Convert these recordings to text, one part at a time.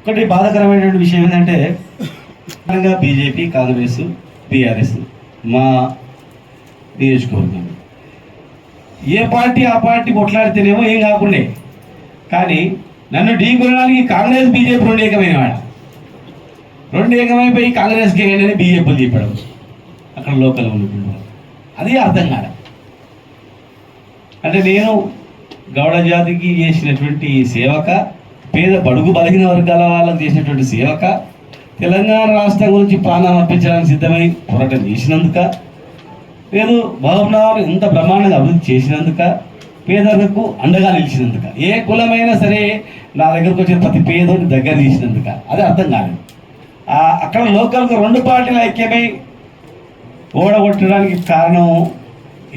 ఒకటి బాధాకరమైనటువంటి విషయం ఏంటంటే ప్రధానంగా బీజేపీ కాంగ్రెస్ టీఆర్ఎస్ మా నియోజకవర్గం ఏ పార్టీ ఆ పార్టీ కొట్లాడితేనేమో ఏం కాకుండే. కానీ నన్ను ఢీ కొనడానికి కాంగ్రెస్ బీజేపీ రెండు ఏకమైన రెండు ఏకమైపోయి కాంగ్రెస్కి ఏంటని బీజేపీ చెప్పడం అక్కడ లోకల్ ఉన్నటువంటి అది అర్థం కాడ అంటే నేను గౌడ జాతికి చేసినటువంటి సేవక పేద బడుగు బలహీన వర్గాల వాళ్ళకు చేసినటువంటి సేవక తెలంగాణ రాష్ట్రం గురించి ప్రాణం అర్పించడానికి సిద్ధమై పోరాటం చేసినందుక లేదు బాబునారు ఇంత బ్రహ్మాండంగా అభివృద్ధి చేసినందుక పేదలకు అండగా నిలిచినందుక ఏ కులమైనా సరే నా దగ్గరకు వచ్చిన ప్రతి పేదోని దగ్గర తీసినందుక అది అర్థం కాలేదు. అక్కడ లోకల్గా రెండు పార్టీలు ఐక్యమై ఓడగొట్టడానికి కారణం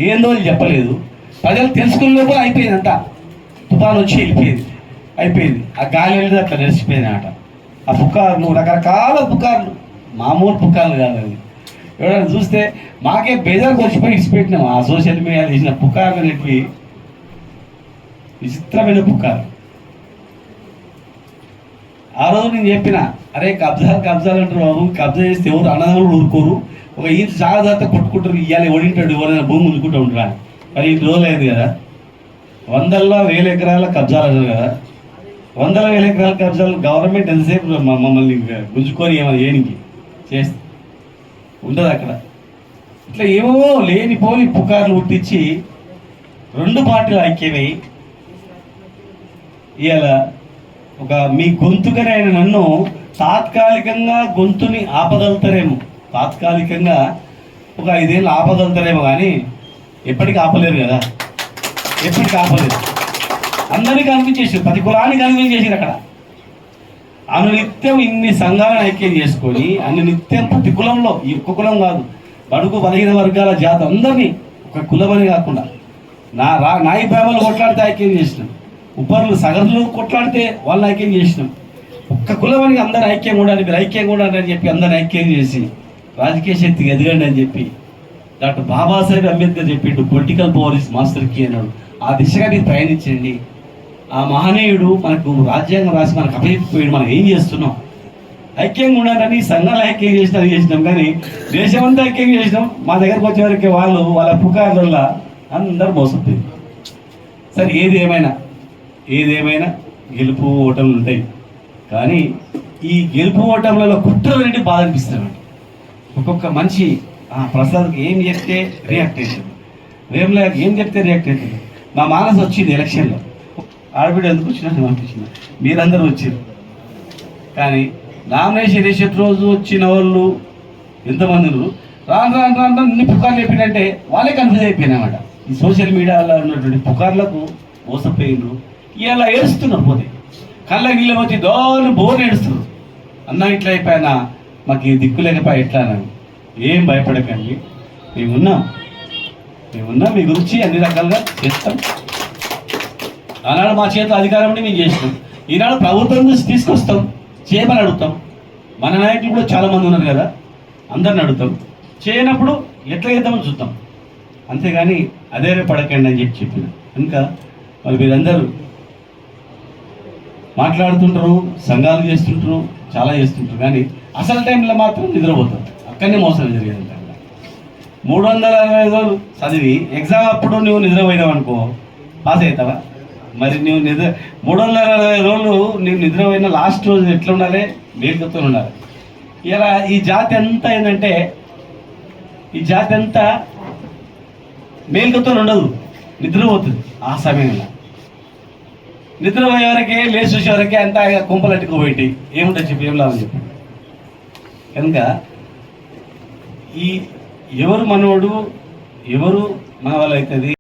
ఏందో చెప్పలేదు. ప్రజలు తెలుసుకున్న లోపల అయిపోయింది అంతా తుఫాన్ వచ్చి వెళ్ళిపోయింది. అయిపోయింది. ఆ గాలి వెళ్ళి అట్లా నడిచిపోయింది ఆట ఆ పుకార్లు రకరకాల పుకార్లు మామూలు పుకార్లు కాదు అది ఎవరైనా చూస్తే మాకే బేజార్కి వచ్చిపోయి ఇచ్చిపెట్టినాం ఆ సోషల్ మీడియాలో తీసిన పుకార్లు అనేటివి విచిత్రమైన పుకారు ఆ రోజు నేను చెప్పిన అరే కబ్జాలు కబ్జాలు అంటారు బాబు. కబ్జా చేస్తే ఎవరు అన్నదమ్ములు ఊరుకోరు. ఒక ఈ జాగ్రత్త కొట్టుకుంటారు. ఇవ్వాలి ఓడింటాడు ఎవరైనా భూమి ఉంచుకుంటూ ఉంటారా? మరి ఈ రోజులు అయింది కదా. వందల్లో వేల ఎకరాల కబ్జాలు అన్నారు కదా. వందల వేల ఎకరాల కబ్జాలు గవర్నమెంట్ ఎంతసేపు మమ్మల్ని గుంజుకొని ఏమైనా ఏనికి చేస్తే ఉండదు అక్కడ. ఇట్లా ఏమో లేని పోని పుకార్లు పుట్టించి రెండు పార్టీలు ఐక్యమై ఇవాళ ఒక మీ గొంతుకనే ఆయన నన్ను తాత్కాలికంగా గొంతుని ఆపదలుతారేమో తాత్కాలికంగా ఒక ఐదేళ్ళు ఆపదలుతారేమో కానీ ఎప్పటికీ ఆపలేరు కదా. ఎప్పటికీ ఆపలేరు. అందరికీ కనిపించేసారు ప్రతి కులానికి కనిపించేసారు అక్కడ. అనునిత్యం ఇన్ని సంఘాలను ఐక్యం చేసుకొని అన్ని నిత్యం ప్రతి కులంలో ఈ ఒక్క కులం కాదు బడుగు బలహీన వర్గాల జాతి అందరినీ ఒక కులమని కాకుండా నా రా నాయి ప్రేమలు కొట్లాడితే ఐక్యం చేసినాం. ఉపరులు సగర్లు కొట్లాడితే వాళ్ళు ఐక్యం చేసినాం. ఒక్క కులమని అందరు ఐక్యం ఉండాలి మీరు ఐక్యం ఉండాలి అని చెప్పి అందరిని ఐక్యం చేసి రాజకీయ శక్తికి ఎదగండి అని చెప్పి డాక్టర్ బాబాసాహెబ్ అంబేద్కర్ చెప్పిండు political power is master key అన్నాడు. ఆ దిశగా మీరు ప్రయాణించండి. ఆ మహనీయుడు మనకు రాజ్యాంగం రాసి మనకు అప్పచెప్పిపోయాడు. మనం ఏం చేస్తున్నాం? ఐక్యంగా ఉండాలని సంఘాలు ఐక్యం చేసిన అది చేసినాం. కానీ దేశం అంతా ఐక్యం చేసినాం. మా దగ్గరకు వచ్చేవరకు వాళ్ళు వాళ్ళ పుకార్ల అందరూ మోసపోయింది సరే ఏది ఏమైనా ఏది ఏమైనా గెలుపు ఓటములు ఉంటాయి. కానీ ఈ గెలుపు ఓటములలో కుట్రలు అంటే బాధ అనిపిస్తుంది ఒక్కొక్క మనిషి ఆ ప్రసాద్కి ఏం చెప్తే రియాక్ట్ అవుతుంది రేములాకి ఏం చెప్తే రియాక్ట్ అవుతుంది మా మానసు వచ్చింది ఎలక్షన్లో. ఆడబిడ్డ ఎందుకు వచ్చినా పంపించిన మీరందరూ వచ్చారు. కానీ నామినేషన్ వేసేటి రోజు వచ్చిన వాళ్ళు ఎంతమంది రాను రాను రాను రాను ఇన్ని పుకార్లు చెప్పినంటే వాళ్ళే కన్ఫ్యూజ్ అయిపోయినాయన్నమాట. ఈ సోషల్ మీడియాలో ఉన్నటువంటి పుకార్లకు మోసపోయినరు. ఇలా ఏడుస్తున్నారు పోతే. కళ్ళ నీళ్ళు వచ్చి దోలు బోర్ ఏడుస్తున్నారు. అన్న ఇట్లా అయిపోయినా మాకు ఈ దిక్కు లేకపోయా ఎట్లా ఏం భయపడకండి. మేమున్నాం. మేమున్నాం. మీ గురించి అన్ని రకాలుగా చేస్తాం. ఆనాడు మా చేతిలో అధికారం ఉండి మేము చేసినాం. ఈనాడు ప్రభుత్వం నుంచి తీసుకొస్తాం. చేయమని అడుగుతాం. మన నాయకులు కూడా చాలామంది ఉన్నారు కదా అందరిని అడుగుతాం. చేయనప్పుడు ఎట్లా చేద్దామని చూద్దాం. అంతేగాని అదే పడకండి అని చెప్పి చెప్పిన. కనుక మరి మీరందరూ మాట్లాడుతుంటారు సంఘాలు చేస్తుంటారు చాలా చేస్తుంటారు. కానీ అసలు టైంలో మాత్రం నిద్రపోతారు అక్కడనే మోసం జరిగేది. మూడు వందల అరవై రోజులు చదివి ఎగ్జామ్ అప్పుడు నువ్వు నిద్రపోయినావు అనుకో పాస్ అవుతావా? మరి నువ్వు నిద్ర మూడు వందల అరవై రోజులు నువ్వు నిద్రపోయిన లాస్ట్ రోజు ఎట్లా ఉండాలి? మేలుకతో ఉండాలి. ఇలా ఈ జాతి అంతా ఏంటంటే ఈ జాతి అంతా మేలుకతో ఉండదు. నిద్రపోతుంది ఆ సమయంలో. నిద్రపోయే వరకే లేచి చూసే వరకే అంతా కుంపలట్టుకుపోయి ఏముంటుంది చెప్పి ఏం లాభం చెప్పు. కనుక ఈ ఎవరు మనోడు ఎవరు మన వాళ్ళు అవుతుంది?